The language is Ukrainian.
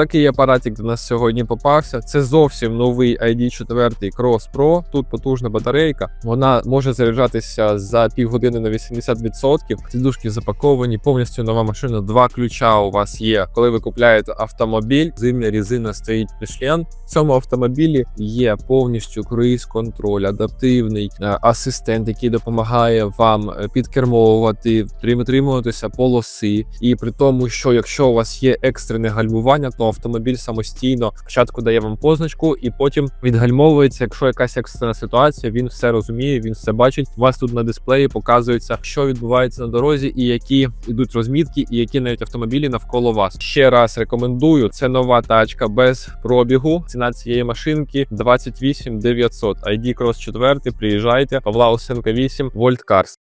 Такий апаратик до нас сьогодні попався. Це зовсім новий ID4 Cross Pro. Тут потужна батарейка. Вона може заряджатися за півгодини на 80%. Сідушки запаковані, повністю нова машина. Два ключа у вас є. Коли ви купляєте автомобіль, зимня різина стоїть Michelin. В цьому автомобілі є повністю круїз-контроль, адаптивний е, асистент, який допомагає вам е, підкермовувати, притримуватися полоси. І при тому, що якщо у вас є екстрене гальмування, то автомобіль самостійно спочатку дає вам позначку, і потім відгальмовується. Якщо якась екстрена ситуація, він все розуміє, він все бачить. У вас тут на дисплеї показується, що відбувається на дорозі, і які йдуть розмітки, і які навіть автомобілі навколо вас. Ще раз рекомендую. Це нова тачка без пробігу. Ціна цієї машинки 28 900. ID Cross 4, Приїжджайте. Павла Осенка 8, Volt Cars.